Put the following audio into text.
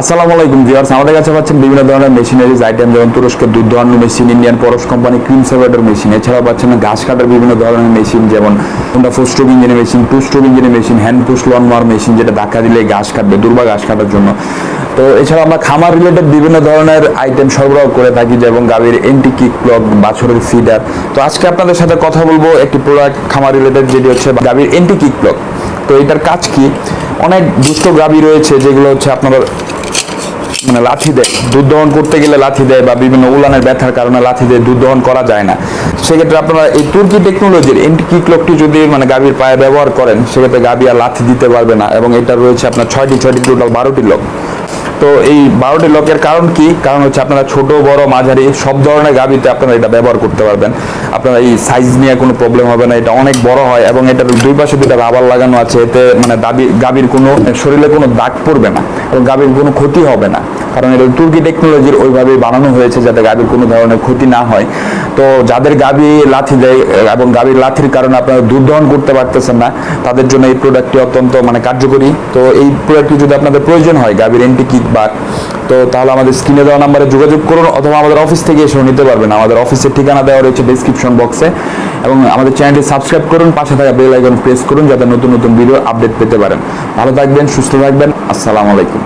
আসসালামু আলাইকুম ভিউয়ার্স, আমাদের কাছে পাচ্ছেন বিভিন্ন ধরনের মেশিনারিজ, আইটেম যেমন তুরস্কের দুধ দোহানো machine, Indian Parash company, cream separator machine, এছাড়াও পাচ্ছেন ঘাস কাটার বিভিন্ন ধরনের মেশিন, যেমন হোন্ডা ফোর স্ট্রোক ইঞ্জিনের মেশিন টু স্ট্রোক ইঞ্জিনের machine hand push lawn mower machine, যেটা ধাক্কা দিলে ঘাস কাটবে, দুর্বা ঘাস কাটার জন্য। তো এছাড়া আমরা খামার রিলেটেড বিভিন্ন ধরনের আইটেম সরবরাহ করে থাকি, যেমন গাভীর এন্টি কিক ব্লক বাছরের ফিডার তো আজকে আপনাদের সাথে কথা বলব, একটি প্রোডাক্ট খামার রিলেটেড যেটি হচ্ছে গাভীর এন্টি কিক ব্লক তো এটার কাজ কি? অনেক দুষ্ট গাভী রয়েছে, যেগুলো হচ্ছে আপনার লাথি দেয়, দুধ দহন করতে গেলে লাথি দেয় বা বিভিন্ন উলানের ব্যথার কারণে লাথি দেয় দুধ দহন করা যায় না। সেক্ষেত্রে আপনারা এই তুর্কি টেকনোলজির এন্টি কিক লকটি যদি মানে গাভীর পায়ে ব্যবহার করেন, সেক্ষেত্রে গাভী আর লাথি দিতে পারবে না এবং এটা রয়েছে আপনার ছয়টি ছয়টি টোটাল বারোটি লক তো এই বারোটি লকের কারণ কি? কারণ হচ্ছে আপনারা ছোট, বড়, মাঝারি সব ধরনের গাভীতে আপনারা এটা ব্যবহার করতে পারবেন। আপনারা এই সাইজ নিয়ে কোনো প্রবলেম হবে না, এটা অনেক বড় হয় এবং এটার দুই পাশে দুটা রাবার লাগানো আছে, এতে মানে দাবি গাভীর কোনো শরীরে কোনো দাগ পড়বে না এবং গাভীর কোনো ক্ষতি হবে না। কারণ এটা তুর্কি টেকনোলজির ওইভাবে বানানো হয়েছে যাতে গাভীর কোনো ধরনের ক্ষতি না হয়। তো যাদের গাভী লাথি দেয় এবং গাভীর লাথির কারণে আপনারা দুধ দহন করতে পারতেছেন না, তাদের জন্য এই প্রোডাক্টটি অত্যন্ত মানে কার্যকরী। তো এই প্রোডাক্টটি যদি আপনাদের প্রয়োজন হয়, গাভীর এন্টি কিক বা, তো তাহলে আমাদের স্ক্রিনে দেওয়া নাম্বারে যোগাযোগ করুন অথবা আমাদের অফিস থেকে এসেও নিতে পারবেন। আমাদের অফিসের ঠিকানা দেওয়া রয়েছে ডিসক্রিপশন বক্সে এবং আমাদের চ্যানেলটি সাবস্ক্রাইব করুন, পাশে থাকা বেল আইকন প্রেস করুন, যাতে নতুন নতুন ভিডিও আপডেট পেতে পারেন। ভালো থাকবেন, সুস্থ থাকবেন, আসসালামু আলাইকুম।